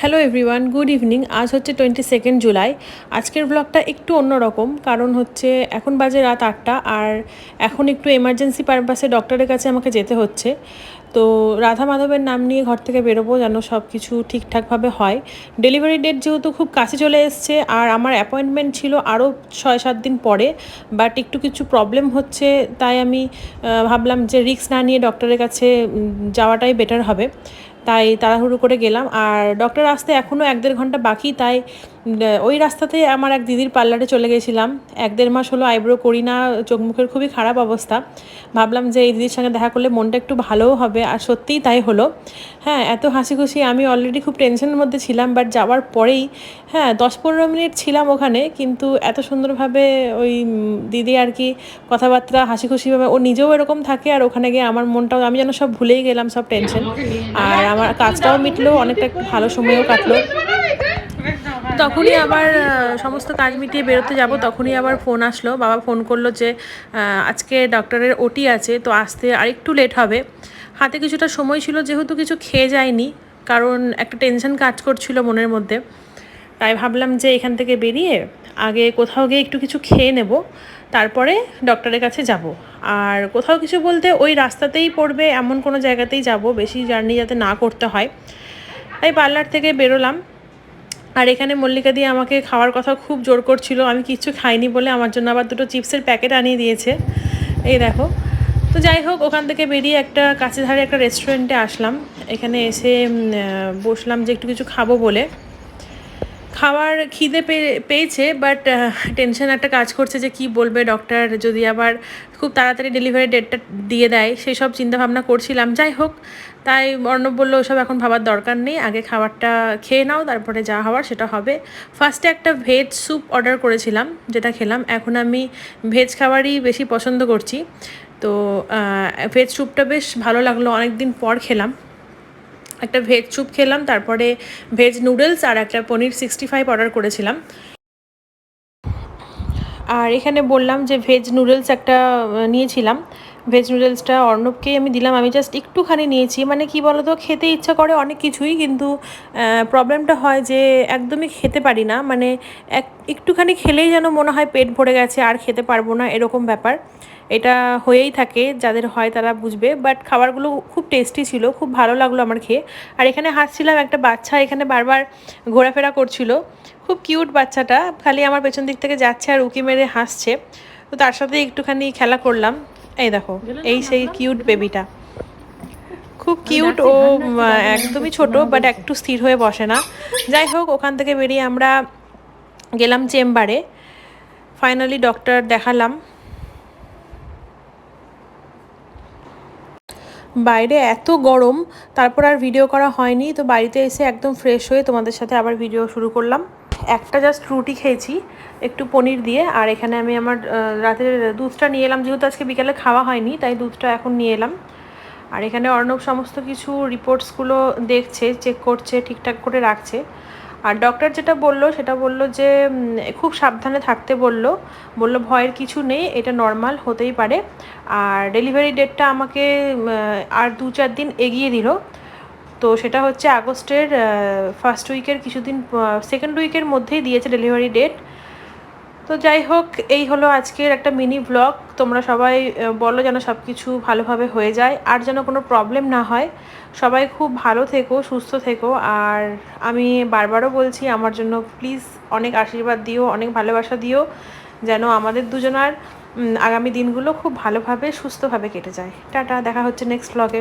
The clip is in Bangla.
হ্যালো এভরিওয়ান গুড ইভিনিং আজ হচ্ছে টোয়েন্টি সেকেন্ড জুলাই আজকের ব্লগটা একটু অন্যরকম, কারণ হচ্ছে এখন বাজে রাত আটটা আর এখন একটু এমার্জেন্সি পারপাসে ডক্টরের কাছে আমাকে যেতে হচ্ছে। তো রাধা মাধবের নাম নিয়ে ঘর থেকে বেরোবো যেন সব কিছু ঠিকঠাকভাবে হয়। ডেলিভারি ডেট যেহেতু খুব কাছে চলে এসছে আর আমার অ্যাপয়েন্টমেন্ট ছিল আরও ছয় সাত দিন পরে বাট একটু কিছু প্রবলেম হচ্ছে, তাই আমি ভাবলাম যে রিক্স না নিয়ে ডক্টরের কাছে যাওয়াটাই বেটার হবে। তাই তাড়াহুড়ো করে গেলাম। আর ডক্টর আসতে এখনও এক দেড় ঘণ্টা বাকি, তাই ওই রাস্তাতেই আমার এক দিদির পার্লারে চলে গেছিলাম। এক দেড় মাস হলো আইব্রো করি না, চোখ মুখের খুবই খারাপ অবস্থা। ভাবলাম যে এই দিদির সঙ্গে দেখা করলে মনটা একটু ভালোও হবে, আর সত্যিই তাই হলো। হ্যাঁ এত হাসি খুশি আমি অলরেডি খুব টেনশনের মধ্যে ছিলাম বাট যাওয়ার পরেই হ্যাঁ দশ পনেরো মিনিট ছিলাম ওখানে, কিন্তু এত সুন্দরভাবে ওই দিদি আর কি কথাবার্তা হাসি খুশিভাবে ও নিজেও এরকম থাকে, আর ওখানে গিয়ে আমার মনটাও, আমি যেন সব ভুলেই গেলাম সব টেনশন আর আমার কাজটাও মিটলো, অনেকটা ভালো সময়ও কাটলো। তখনই আবার সমস্ত কাজ মিটিয়ে বেরোতে যাব, তখনই আবার ফোন আসলো। বাবা ফোন করল যে আজকে ডক্টরের ওটি আছে, তো আসতে আরেকটু লেট হবে। হাতে কিছুটা সময় ছিল, যেহেতু কিছু খেয়ে যায়নি, কারণ একটা টেনশন কাজ করছিল মনের মধ্যে। তাই ভাবলাম যে এখান থেকে বেরিয়ে আগে কোথাও গিয়ে একটু কিছু খেয়ে নেব। তারপরে ডক্টরের কাছে যাব। আর কোথাও কিছু বলতে ওই রাস্তাতেই পড়বে, এমন কোনো জায়গাতেই যাব, বেশি জার্নি যাতে না করতে হয়। তাই পার্লার থেকে বেরোলাম। আর এখানে মল্লিকা দিয়ে আমাকে খাওয়ার কথা খুব জোর করছিল। আমি কিচ্ছু খাইনি বলে আমার জন্য আবার দুটো চিপসের প্যাকেট আনিয়ে দিয়েছে। এই দেখো। তো যাই হোক, ওখান থেকে বেরিয়ে একটা কাছে ধারে একটা রেস্টুরেন্টে আসলাম। এখানে এসে বসলাম যে একটু কিছু খাব বলে। খাবার খিদে পেয়েছে বাট টেনশন একটা কাজ করছে যে কি বলবে ডক্টর যদি আবার খুব তাড়াতাড়ি ডেলিভারি ডেটটা দিয়ে দেয়, সেই সব চিন্তাভাবনা করছিলাম। যাই হোক, তাই অর্ণব বলল, ওসব এখন ভাবার দরকার নেই, আগে খাবারটা খেয়ে নাও, তারপরে যা হওয়ার সেটা হবে। ফার্স্টে একটা ভেজ স্যুপ অর্ডার করেছিলাম, যেটা খেলাম। এখন আমি ভেজ খাবারই বেশি পছন্দ করছি। তো ভেজ স্যুপটা বেশ ভালো লাগল। অনেক দিন পর খেলাম। একটা ভেজ চুপ খেলাম, তারপরে ভেজ নুডলস আর একটা পনির সিক্সটি ফাইভ অর্ডার করেছিলাম। আর এখানে বললাম যে ভেজ নুডলস একটা নিয়েছিলাম। ভেজ নুডলসটা অর্ণবকেই আমি দিলাম। আমি জাস্ট একটুখানি নিয়েছি। মানে কি বলতো, খেতে ইচ্ছা করে অনেক কিছুই, কিন্তু প্রবলেমটা হয় যে একদমই খেতে পারি না। মানে এক, একটুখানি খেলেই যেন মনে হয় পেট ভরে গেছে, আর খেতে পারব না, এরকম ব্যাপার। এটা হয়েই থাকে যাদের হয় তারা বুঝবে বাট খাবারগুলো খুব টেস্টি ছিল খুব ভালো লাগল আমার খেয়ে। আর এখানে হাসছিলাম একটা বাচ্চা এখানে বারবার ঘোরাফেরা করছিল। খুব কিউট বাচ্চাটা খালি আমার পেছন দিক থেকে যাচ্ছে আর উকি মেরে হাসছে। তো তার সাথে একটুখানি খেলা করলাম। এই দেখো এই সেই কিউট বেবিটা খুব কিউট ও একদমই ছোট বাট একটু স্থির হয়ে বসে না। যাই হোক ওখান থেকে বেরিয়ে আমরা গেলাম চেম্বারে। ফাইনালি ডক্টর দেখালাম। বাইরে এত গরম, তারপর আর ভিডিও করা হয়নি, তো বাড়িতে এসে একদম ফ্রেশ হয়ে তোমাদের সাথে আবার ভিডিও শুরু করলাম। একটা জাস্ট রুটি খেয়েছি, একটু পনির দিয়ে, আর এখানে আমি আমার রাতের দুধটা নিয়ে এলাম, যেহেতু আজকে বিকালে খাওয়া হয়নি, তাই দুধটা এখন নিয়ে এলাম। আর এখানে অর্ণব সমস্ত কিছু রিপোর্টসগুলো দেখছে চেক করছে, ঠিকঠাক করে রাখছে। আর ডক্টর যেটা বলল, সেটা বলল যে খুব সাবধানে থাকতে বলল। বলল ভয়ের কিছু নেই, এটা নর্মাল হতেই পারে। আর ডেলিভারি ডেটটা আমাকে আর দু চার দিন এগিয়ে দিল। তো সেটা হচ্ছে আগস্টের ফার্স্ট উইকের কিছুদিন সেকেন্ড উইকের মধ্যেই দিয়েছে ডেলিভারি ডেট তো যাই হোক, এই হলো আজকের একটা মিনি ব্লগ তোমরা সবাই বলো যেন সব কিছু ভালোভাবে হয়ে যায়, আর যেন কোনো প্রবলেম না হয়। সবাই খুব ভালো থেকো, সুস্থ থেকো। আর আমি বারবারও বলছি, আমার জন্য প্লিজ অনেক আশীর্বাদ দিও, অনেক ভালোবাসা দিও, যেন আমাদের দুজনার আগামী দিনগুলো খুব ভালোভাবে, সুস্থভাবে কেটে যায়। টাটা, দেখা হচ্ছে নেক্সট ব্লগে